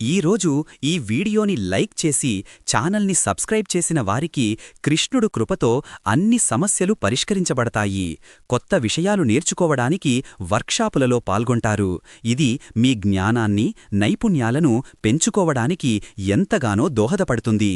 ఈరోజు ఈ వీడియోని లైక్ చేసి ఛానల్ని సబ్స్క్రైబ్ చేసిన వారికి కృష్ణుడు కృపతో అన్ని సమస్యలు పరిష్కరించబడతాయి. కొత్త విషయాలు నేర్చుకోవడానికి వర్క్షాపులలో పాల్గొంటారు. ఇది మీ జ్ఞానాన్ని నైపుణ్యాలను పెంచుకోవడానికి ఎంతగానో దోహదపడుతుంది.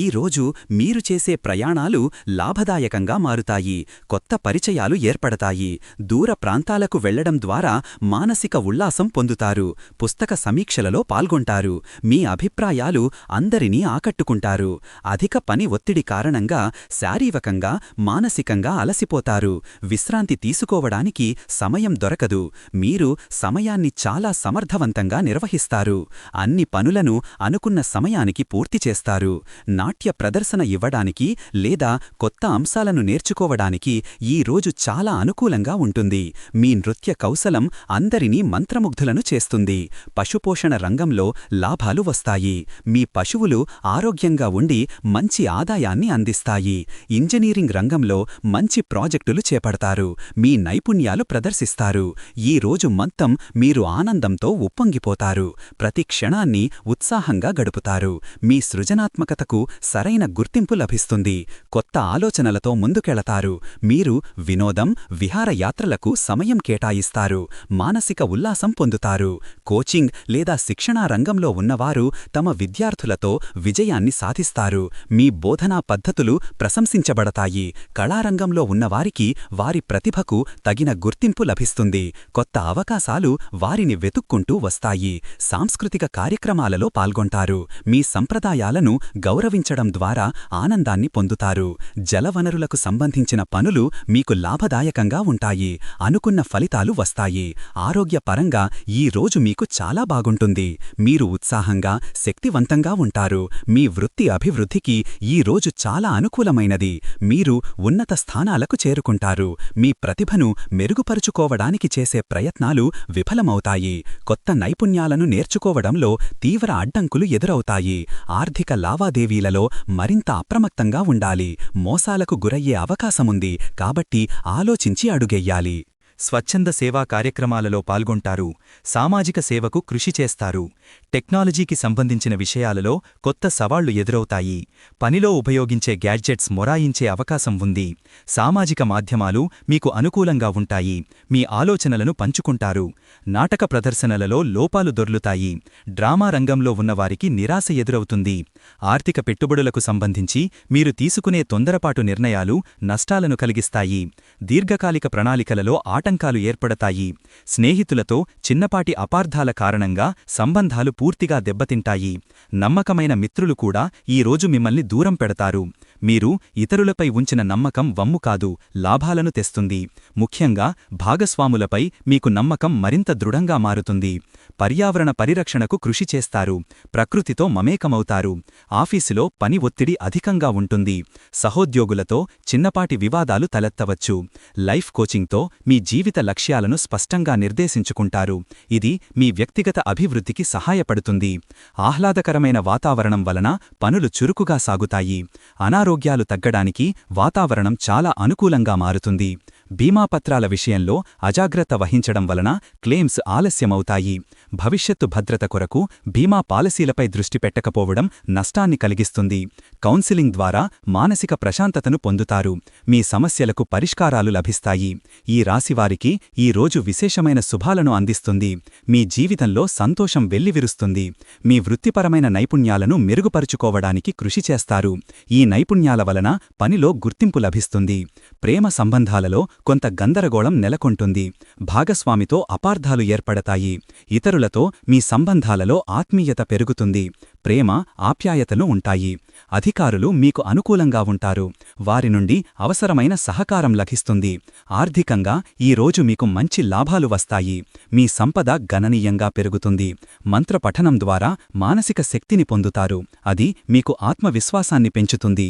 ఈ రోజు మీరు చేసే ప్రయాణాలు లాభదాయకంగా మారుతాయి. కొత్త పరిచయాలు ఏర్పడతాయి. దూర ప్రాంతాలకు వెళ్ళడం ద్వారా మానసిక ఉల్లాసం పొందుతారు. పుస్తక సమీక్షలలో పాల్గొంటారు. మీ అభిప్రాయాలు అందరినీ ఆకట్టుకుంటారు. అధిక పని ఒత్తిడి కారణంగా శారీరకంగా మానసికంగా అలసిపోతారు. విశ్రాంతి తీసుకోవడానికి సమయం దొరకదు. మీరు సమయాన్ని చాలా సమర్థవంతంగా నిర్వహిస్తారు. అన్ని పనులను అనుకున్న సమయానికి పూర్తి చేస్తారు. నాట్య ప్రదర్శన ఇవ్వడానికి లేదా కొత్త అంశాలను నేర్చుకోవడానికి ఈ రోజు చాలా అనుకూలంగా ఉంటుంది. మీ నృత్య కౌశలం అందరినీ మంత్రముగ్ధులను చేస్తుంది. పశుపోషణ రంగంలో లాభాలు వస్తాయి. మీ పశువులు ఆరోగ్యంగా ఉండి మంచి ఆదాయాన్ని అందిస్తాయి. ఇంజనీరింగ్ రంగంలో మంచి ప్రాజెక్టులు చేపడతారు. మీ నైపుణ్యాలు ప్రదర్శిస్తారు. ఈ రోజు మొత్తం మీరు ఆనందంతో ఉప్పొంగిపోతారు. ప్రతి క్షణాన్ని ఉత్సాహంగా గడుపుతారు. మీ సృజనాత్మకతకు సరైన గుర్తింపు లభిస్తుంది. కొత్త ఆలోచనలతో ముందుకెళతారు. మీరు వినోదం విహారయాత్రలకు సమయం కేటాయిస్తారు. మానసిక ఉల్లాసం పొందుతారు. కోచింగ్ లేదా శిక్షణా రంగంలో ఉన్నవారు తమ విద్యార్థులతో విజయాన్ని సాధిస్తారు. మీ బోధనా పద్ధతులు ప్రశంసించబడతాయి. కళారంగంలో ఉన్నవారికి వారి ప్రతిభకు తగిన గుర్తింపు లభిస్తుంది. కొత్త అవకాశాలు వారిని వెతుక్కుంటూ వస్తాయి. సాంస్కృతిక కార్యక్రమాలలో పాల్గొంటారు. మీ సంప్రదాయాలను గౌరవించడం ద్వారా ఆనందాన్ని పొందుతారు. జలవనరులకు సంబంధించిన పనులు మీకు లాభదాయకంగా ఉంటాయి. అనుకున్న ఫలితాలు వస్తాయి. ఆరోగ్యపరంగా ఈ రోజు మీకు చాలా బాగుంటుంది. మీరు ఉత్సాహంగా శక్తివంతంగా ఉంటారు. మీ వృత్తి అభివృద్ధికి ఈ రోజు చాలా అనుకూలమైనది. మీరు ఉన్నత స్థానాలకు చేరుకుంటారు. మీ ప్రతిభను మెరుగుపరుచుకోవడానికి చేసే ప్రయత్నాలు విఫలమవుతాయి. కొత్త నైపుణ్యాలను నేర్చుకోవడంలో తీవ్ర అడ్డంకులు ఎదురవుతాయి. ఆర్థిక లావాదేవీలలో మరింత అప్రమత్తంగా ఉండాలి. మోసాలకు గురయ్యే అవకాశముంది. కాబట్టి ఆలోచించి అడుగెయ్యాలి. స్వచ్ఛంద సేవా కార్యక్రమాలలో పాల్గొంటారు. సామాజిక సేవకు కృషి చేస్తారు. టెక్నాలజీకి సంబంధించిన విషయాలలో కొత్త సవాళ్ళు ఎదురవుతాయి. పనిలో ఉపయోగించే గ్యాడ్జెట్స్ మొరాయించే అవకాశం ఉంది. సామాజిక మాధ్యమాలు మీకు అనుకూలంగా ఉంటాయి. మీ ఆలోచనలను పంచుకుంటారు. నాటక ప్రదర్శనలలో లోపాలు దొర్లుతాయి. డ్రామా రంగంలో ఉన్నవారికి నిరాశ ఎదురవుతుంది. ఆర్థిక పెట్టుబడులకు సంబంధించి మీరు తీసుకునే తొందరపాటు నిర్ణయాలు నష్టాలను కలిగిస్తాయి. దీర్ఘకాలిక ప్రణాళికలలో ఆటంకాలు ఏర్పడతాయి. స్నేహితులతో చిన్నపాటి అపార్థాల కారణంగా సంబంధాలు పూర్తిగా దెబ్బతింటాయి. నమ్మకమైన మిత్రులు కూడా ఈ రోజు మిమ్మల్ని దూరం పెడతారు. మీరు ఇతరులపై ఉంచిన నమ్మకం వమ్ము కాదు లాభాలను తెస్తుంది. ముఖ్యంగా భాగస్వాములపై మీకు నమ్మకం మరింత దృఢంగా మారుతుంది. పర్యావరణ పరిరక్షణకు కృషి చేస్తారు. ప్రకృతితో మమేకమవుతారు. ఆఫీసులో పని ఒత్తిడి అధికంగా ఉంటుంది. సహోద్యోగులతో చిన్నపాటి వివాదాలు తలెత్తవచ్చు. లైఫ్ కోచింగ్తో మీ జీవిత లక్ష్యాలను స్పష్టంగా నిర్దేశించుకుంటారు. ఇది మీ వ్యక్తిగత అభివృద్ధికి సహాయపడుతుంది. ఆహ్లాదకరమైన వాతావరణం వలన పనులు చురుకుగా సాగుతాయి. అనారోగ్యాలు తగ్గడానికి వాతావరణం చాలా అనుకూలంగా మారుతుంది. బీమాపత్రాల విషయంలో అజాగ్రత్త వహించడం వలన క్లెయిమ్స్ ఆలస్యమవుతాయి. భవిష్యత్తు భద్రత కొరకు బీమా పాలసీలపై దృష్టి పెట్టకపోవడం నష్టాన్ని కలిగిస్తుంది. కౌన్సిలింగ్ ద్వారా మానసిక ప్రశాంతతను పొందుతారు. మీ సమస్యలకు పరిష్కారాలు లభిస్తాయి. ఈ రాశివారికి ఈ రోజు విశేషమైన శుభాలను అందిస్తుంది. మీ జీవితంలో సంతోషం వెల్లివిరుస్తుంది. మీ వృత్తిపరమైన నైపుణ్యాలను మెరుగుపరుచుకోవడానికి కృషి చేస్తారు. ఈ నైపుణ్యాల వలన పనిలో గుర్తింపు లభిస్తుంది. ప్రేమ సంబంధాలలో కొంత గందరగోళం నెలకొంటుంది. భాగస్వామితో అపార్థాలు ఏర్పడతాయి. ఇతరులతో మీ సంబంధాలలో ఆత్మీయత పెరుగుతుంది. ప్రేమ ఆప్యాయతలు ఉంటాయి. అధికారులు మీకు అనుకూలంగా ఉంటారు. వారి నుండి అవసరమైన సహకారం లభిస్తుంది. ఆర్థికంగా ఈ రోజు మీకు మంచి లాభాలు వస్తాయి. మీ సంపద గణనీయంగా పెరుగుతుంది. మంత్రపఠనం ద్వారా మానసిక శక్తిని పొందుతారు. అది మీకు ఆత్మవిశ్వాసాన్ని పెంచుతుంది.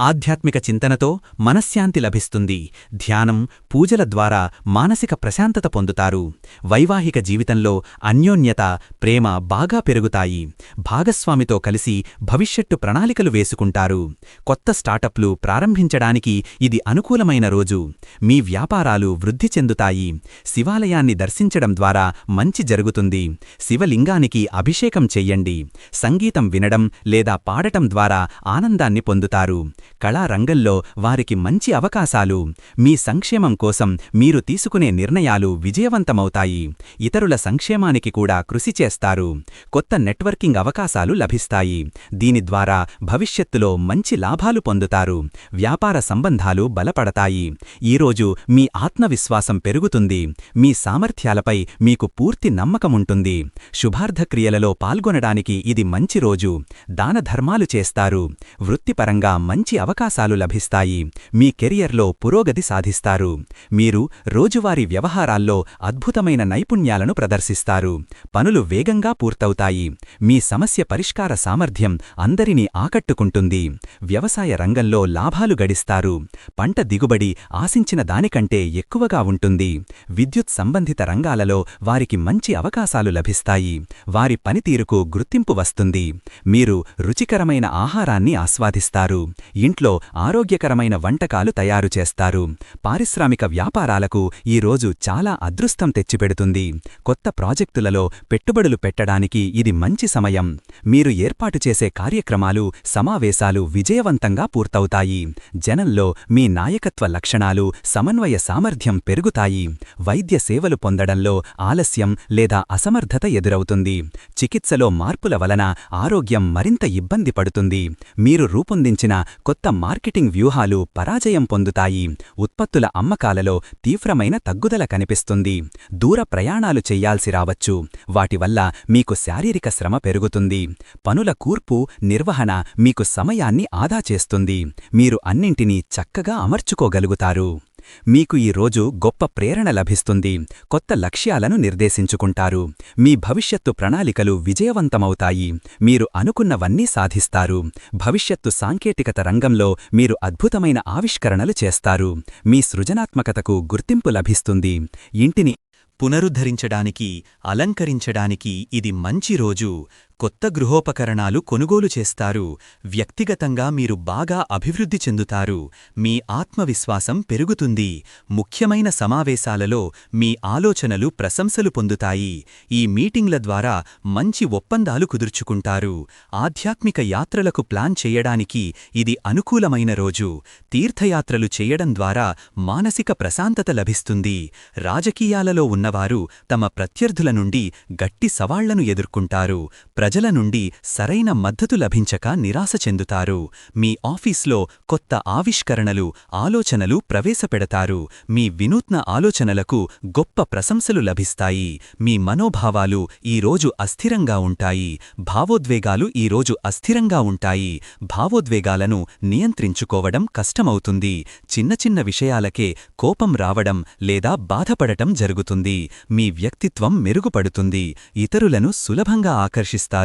ఆధ్యాత్మిక చింతనతో మనశ్శాంతి లభిస్తుంది. ధ్యానం పూజల ద్వారా మానసిక ప్రశాంతత పొందుతారు. వైవాహిక జీవితంలో అన్యోన్యత ప్రేమ బాగా పెరుగుతాయి. భాగస్వామితో కలిసి భవిష్యత్తు ప్రణాళికలు వేసుకుంటారు. కొత్త స్టార్టప్లు ప్రారంభించడానికి ఇది అనుకూలమైన రోజు. మీ వ్యాపారాలు వృద్ధి చెందుతాయి. శివాలయాన్ని దర్శించడం ద్వారా మంచి జరుగుతుంది. శివలింగానికి అభిషేకం చెయ్యండి సంగీతం వినడం లేదా పాడటం ద్వారా ఆనందాన్ని పొందుతారు. కళారంగంలో వారికి మంచి అవకాశాలు. మీ సంక్షేమం కోసం మీరు తీసుకునే నిర్ణయాలు విజయవంతమవుతాయి. ఇతరుల సంక్షేమానికి కూడా కృషి చేస్తారు. కొత్త నెట్వర్కింగ్ అవకాశాలు లభిస్తాయి. దీని ద్వారా భవిష్యత్తులో మంచి లాభాలు పొందుతారు. వ్యాపార సంబంధాలు బలపడతాయి. ఈరోజు మీ ఆత్మవిశ్వాసం పెరుగుతుంది. మీ సామర్థ్యాలపై మీకు పూర్తి నమ్మకముంటుంది శుభార్థక్రియలలో పాల్గొనడానికి ఇది మంచి రోజు. దానధర్మాలు చేస్తారు. వృత్తిపరంగా మంచి మంచి అవకాశాలు లభిస్తాయి. మీ కెరియర్లో పురోగతి సాధిస్తారు. మీరు రోజువారీ వ్యవహారాల్లో అద్భుతమైన నైపుణ్యాలను ప్రదర్శిస్తారు. పనులు వేగంగా పూర్తవుతాయి. మీ సమస్య పరిష్కార సామర్థ్యం అందరినీ ఆకట్టుకుంటుంది. వ్యవసాయ రంగంలో లాభాలు గడిస్తారు. పంట దిగుబడి ఆశించిన దానికంటే ఎక్కువగా ఉంటుంది. విద్యుత్ సంబంధిత రంగాలలో వారికి మంచి అవకాశాలు లభిస్తాయి. వారి పనితీరుకు గుర్తింపు వస్తుంది. మీరు రుచికరమైన ఆహారాన్ని ఆస్వాదిస్తారు. ఇంట్లో ఆరోగ్యకరమైన వంటకాలు తయారు చేస్తారు. పారిశ్రామిక వ్యాపారాలకు ఈ రోజు చాలా అదృష్టం తెచ్చిపెడుతుంది. కొత్త ప్రాజెక్టులలో పెట్టుబడులు పెట్టడానికి ఇది మంచి సమయం. మీరు ఏర్పాటు చేసే కార్యక్రమాలు సమావేశాలు విజయవంతంగా పూర్తవుతాయి. జనంలో మీ నాయకత్వ లక్షణాలు సమన్వయ సామర్థ్యం పెరుగుతాయి. వైద్య సేవలు పొందడంలో ఆలస్యం లేదా అసమర్థత ఎదురవుతుంది. చికిత్సలో మార్పుల వలన ఆరోగ్యం మరింత ఇబ్బంది పడుతుంది. మీరు రూపొందించిన కొత్త మార్కెటింగ్ వ్యూహాలు పరాజయం పొందుతాయి. ఉత్పత్తుల అమ్మకాలలో తీవ్రమైన తగ్గుదల కనిపిస్తుంది. దూర ప్రయాణాలు చెయ్యాల్సి రావచ్చు. వాటివల్ల మీకు శారీరక శ్రమ పెరుగుతుంది. పనుల కూర్పు నిర్వహణ మీకు సమయాన్ని ఆదా చేస్తుంది. మీరు అన్నింటినీ చక్కగా అమర్చుకోగలుగుతారు. మీకు ఈ రోజు గొప్ప ప్రేరణ లభిస్తుంది. కొత్త లక్ష్యాలను నిర్దేశించుకుంటారు. మీ భవిష్యత్తు ప్రణాళికలు విజయవంతమవుతాయి. మీరు అనుకున్నవన్నీ సాధిస్తారు. భవిష్యత్తు సాంకేతికత రంగంలో మీరు అద్భుతమైన ఆవిష్కరణలు చేస్తారు. మీ సృజనాత్మకతకు గుర్తింపు లభిస్తుంది. ఇంటిని పునరుద్ధరించడానికి అలంకరించడానికి ఇది మంచి రోజు. కొత్త గృహోపకరణాలు కొనుగోలు చేస్తారు. వ్యక్తిగతంగా మీరు బాగా అభివృద్ధి చెందుతారు. మీ ఆత్మవిశ్వాసం పెరుగుతుంది. ముఖ్యమైన సమావేశాలలో మీ ఆలోచనలు ప్రశంసలు పొందుతాయి. ఈ మీటింగ్ల ద్వారా మంచి ఒప్పందాలు కుదుర్చుకుంటారు. ఆధ్యాత్మిక యాత్రలకు ప్లాన్ చేయడానికి ఇది అనుకూలమైన రోజు. తీర్థయాత్రలు చేయడం ద్వారా మానసిక ప్రశాంతత లభిస్తుంది. రాజకీయాలలో ఉన్నవారు తమ ప్రత్యర్థుల నుండి గట్టి సవాళ్ళను ఎదుర్కొంటారు. ప్రజల నుండి సరైన మద్దతు లభించక నిరాశ చెందుతారు. మీ ఆఫీస్లో కొత్త ఆవిష్కరణలు ఆలోచనలు ప్రవేశపెడతారు. మీ వినూత్న ఆలోచనలకు గొప్ప ప్రశంసలు లభిస్తాయి. మీ మనోభావాలు ఈరోజు అస్థిరంగా ఉంటాయి. భావోద్వేగాలు ఈరోజు అస్థిరంగా ఉంటాయి. భావోద్వేగాలను నియంత్రించుకోవడం కష్టమవుతుంది. చిన్న చిన్న విషయాలకే కోపం రావడం లేదా బాధపడటం జరుగుతుంది. మీ వ్యక్తిత్వం మెరుగుపడుతుంది. ఇతరులను సులభంగా ఆకర్షిస్తారు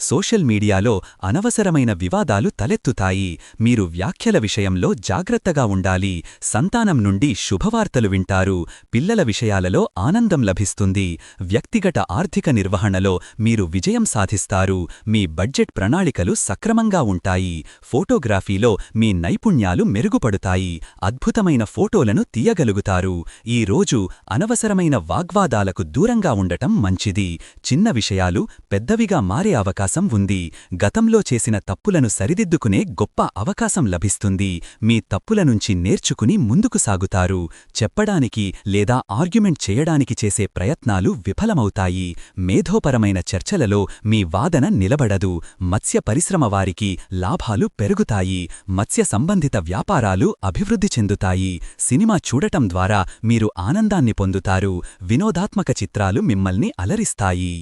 సోషల్ మీడియాలో అనవసరమైన వివాదాలు తలెత్తుతాయి. మీరు వ్యాఖ్యల విషయంలో జాగ్రత్తగా ఉండాలి. సంతానం నుండి శుభవార్తలు వింటారు. పిల్లల విషయాలలో ఆనందం లభిస్తుంది. వ్యక్తిగత ఆర్థిక నిర్వహణలో మీరు విజయం సాధిస్తారు. మీ బడ్జెట్ ప్రణాళికలు సక్రమంగా ఉంటాయి. ఫోటోగ్రఫీలో మీ నైపుణ్యాలు మెరుగుపడుతాయి. అద్భుతమైన ఫోటోలను తీయగలుగుతారు. ఈ రోజు అనవసరమైన వాగ్వాదాలకు దూరంగా ఉండటం మంచిది. చిన్న విషయాలు పెద్దవిగా మారే అవకాశం ఉంది. గతంలో చేసిన తప్పులను సరిదిద్దుకునే గొప్ప అవకాశం లభిస్తుంది. మీ తప్పుల నుంచి నేర్చుకుని ముందుకు సాగుతారు. చెప్పడానికి లేదా ఆర్గ్యుమెంట్ చేయడానికి చేసే ప్రయత్నాలు విఫలమవుతాయి. మేధోపరమైన చర్చలలో మీ వాదన నిలబడదు. మత్స్య పరిశ్రమ వారికి లాభాలు పెరుగుతాయి. మత్స్య సంబంధిత వ్యాపారాలు అభివృద్ధి చెందుతాయి. సినిమా చూడటం ద్వారా మీరు ఆనందాన్ని పొందుతారు. వినోదాత్మక చిత్రాలు మిమ్మల్ని అలరిస్తాయి.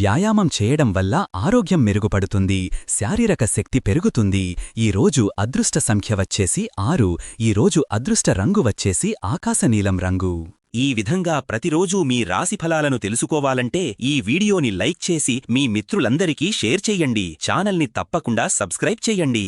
వ్యాయామం చేయడం వల్ల ఆరోగ్యం మెరుగుపడుతుంది శారీరక శక్తి పెరుగుతుంది. ఈ రోజు అదృష్ట సంఖ్య వచ్చేసి ఆరు ఈ రోజు అదృష్ట రంగు వచ్చేసి ఆకాశనీలం రంగు. ఈ విధంగా ప్రతిరోజూ మీ రాశి ఫలాలను తెలుసుకోవాలంటే ఈ వీడియోని లైక్ చేసి మీ మిత్రులందరికీ షేర్ చెయ్యండి ఛానల్ని తప్పకుండా సబ్స్క్రైబ్ చెయ్యండి